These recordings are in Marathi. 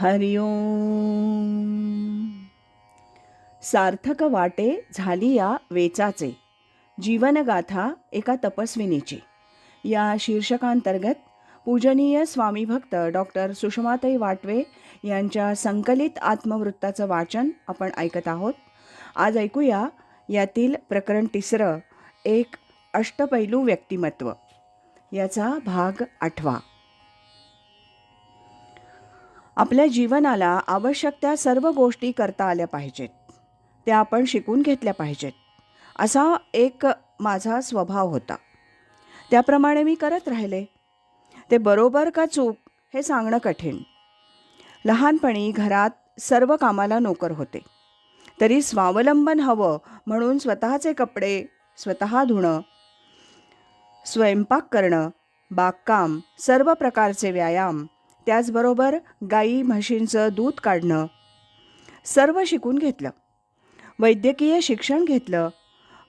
हरिओम सार्थक वाटे झाली या वेचाचे. जीवनगाथा एका तपस्विनीची. या शीर्षकांतर्गत पूजनीय स्वामी भक्त डॉक्टर सुषमाताई वाटवे यांच्या संकलित आत्मवृत्ताचं वाचन आपण ऐकत आहोत. आज ऐकूया यातील प्रकरण तिसरं एक अष्टपैलू व्यक्तिमत्व. याचा भाग आठवा. आपल्या जीवनाला आवश्यक त्या सर्व गोष्टी करता आल्या पाहिजेत. त्या आपण शिकून घेतल्या पाहिजेत. असा एक माझा स्वभाव होता. त्याप्रमाणे मी करत राहिले. ते बरोबर का चूक हे सांगणं कठीण. लहानपणी घरात सर्व कामाला नोकर होते. तरी स्वावलंबन हवं म्हणून स्वतःचे कपडे स्वतः धुणं स्वयंपाक करणं बागकाम सर्व प्रकारचे व्यायाम त्याचबरोबर गाई म्हशींचं दूध काढणं. सर्व शिकून घेतलं. वैद्यकीय शिक्षण घेतलं.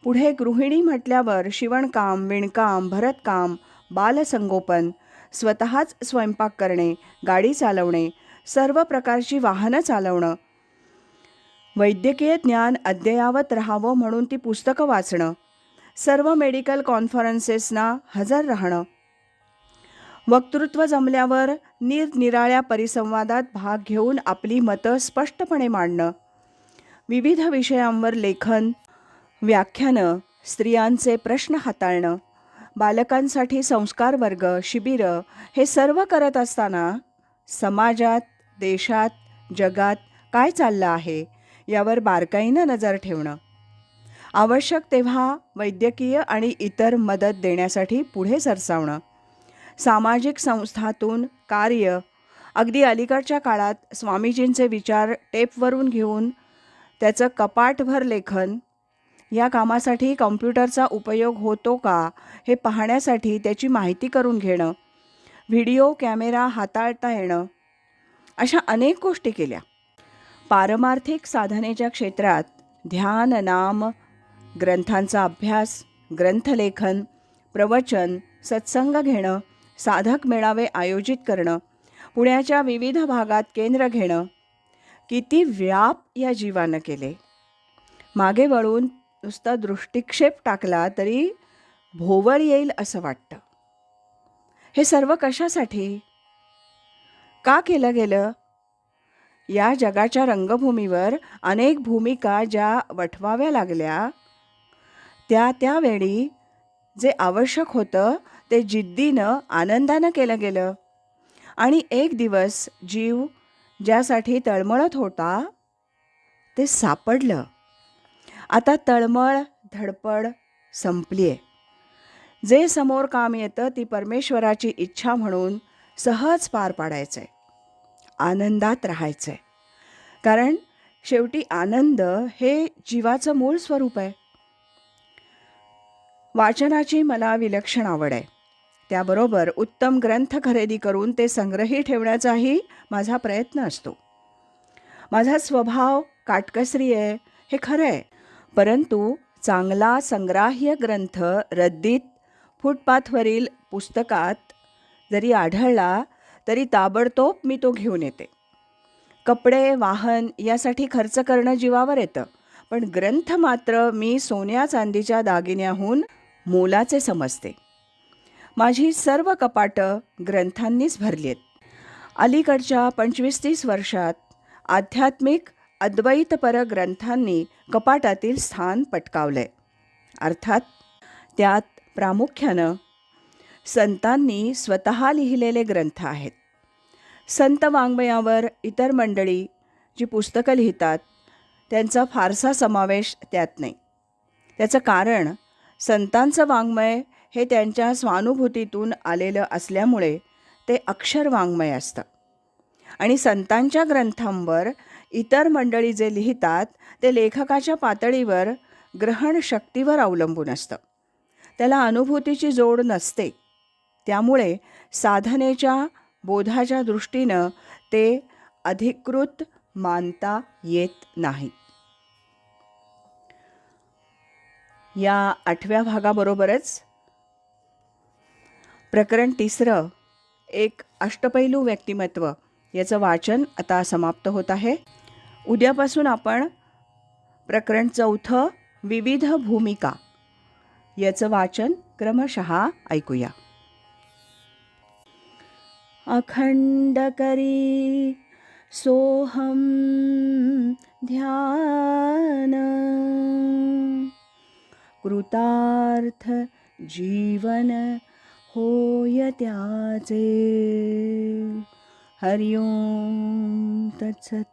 पुढे गृहिणी म्हटल्यावर शिवणकाम विणकाम भरतकाम बालसंगोपन स्वतःच स्वयंपाक करणे गाडी चालवणे सर्व प्रकारची वाहनं चालवणं. वैद्यकीय ज्ञान अद्ययावत राहावं म्हणून ती पुस्तकं वाचणं. सर्व मेडिकल कॉन्फरन्सेसना हजर राहणं. वक्तृत्व जमल्यावर निरनिराळ्या परिसंवादात भाग घेऊन आपली मतं स्पष्टपणे मांडणं. विविध विषयांवर लेखन व्याख्यानं स्त्रियांचे प्रश्न हाताळणं बालकांसाठी संस्कार वर्ग शिबिरं हे सर्व करत असताना समाजात देशात जगात काय चाललं आहे यावर बारकाईनं नजर ठेवणं. आवश्यक तेव्हा वैद्यकीय आणि इतर मदत देण्यासाठी पुढे सरसावणं. सामाजिक संस्थातून कार्य. अगदी अलीकडच्या काळात स्वामीजींचे विचार टेपवरून घेऊन त्याचं कपाटभर लेखन या कामासाठी कॉम्प्युटरचा उपयोग होतो का हे पाहण्यासाठी त्याची माहिती करून घेणं व्हिडिओ कॅमेरा हाताळता येणं अशा अनेक गोष्टी केल्या. पारमार्थिक साधनेच्या क्षेत्रात ध्यान नाम ग्रंथांचा अभ्यास ग्रंथलेखन प्रवचन सत्संग घेणं साधक मेळावे आयोजित करणं पुण्याच्या विविध भागात केंद्र घेणं किती व्याप या जीवानं केले. मागे वळून नुसता दृष्टिक्षेप टाकला तरी भोवळ येईल असं वाटतं. हे सर्व कशासाठी? का केलं गेलं? या जगाच्या रंगभूमीवर अनेक भूमिका ज्या वठवाव्या लागल्या त्या त्यावेळी जे आवश्यक होतं ते जिद्दीनं आनंदानं केलं गेलं. आणि एक दिवस जीव ज्यासाठी तळमळत होता ते सापडलं. आता तळमळ धडपड संपली आहे जे समोर काम येतं ती परमेश्वराची इच्छा म्हणून सहज पार पाडायचं आहे आनंदात राहायचं आहे कारण शेवटी आनंद हे जीवाचं मूळ स्वरूप आहे. वाचनाची मला विलक्षण आवड आहे. त्याबरोबर उत्तम ग्रंथ खरेदी करून ते संग्रही ठेवण्याचाही माझा प्रयत्न असतो. माझा स्वभाव काटकसरी आहे हे खरं आहे. परंतु चांगला संग्राह्य ग्रंथ रद्दीत फुटपाथवरील पुस्तकात जरी आढळला तरी ताबडतोब मी तो घेऊन येते. कपडे वाहन यासाठी खर्च करणं जीवावर येतं पण ग्रंथ मात्र मी सोन्या चांदीच्या दागिन्याहून मोलाचे समजते. माझी सर्व कपाटं ग्रंथांनीच भरली आहेत अलीकडच्या पंचवीस तीस वर्षात आध्यात्मिक अद्वैतपर ग्रंथांनी कपाटातील स्थान पटकावलंय. अर्थात त्यात प्रामुख्यानं संतांनी स्वतः लिहिलेले ग्रंथ आहेत. संत वाङ्मयावर इतर मंडळी जी पुस्तकं लिहितात त्यांचा फारसा समावेश त्यात नाही. त्याचं कारण संतांचं वाङ्मय हे त्यांच्या स्वानुभूतीतून आलेलं असल्यामुळे ते अक्षर वाङ्मय असतं. आणि संतांच्या ग्रंथांवर इतर मंडळी जे लिहितात ते लेखकाच्या पातळीवर ग्रहण शक्तीवर अवलंबून असतं. त्याला अनुभूतीची जोड नसते. त्यामुळे साधनेच्या बोधाच्या दृष्टीनं ते अधिकृत मानता येत नाही. या आठव्या भागाबरोबरच प्रकरण तिसरं एक अष्टपैलू व्यक्तिमत्व. याचं वाचन आता समाप्त होत आहे. उद्यापासून आपण प्रकरण चौथं विविध भूमिका. याचं वाचन क्रमशः ऐकूया. अखंड करी सोहम ध्यान. कृतार्थ जीवन होय त्याचे. हरिओम तत्सत.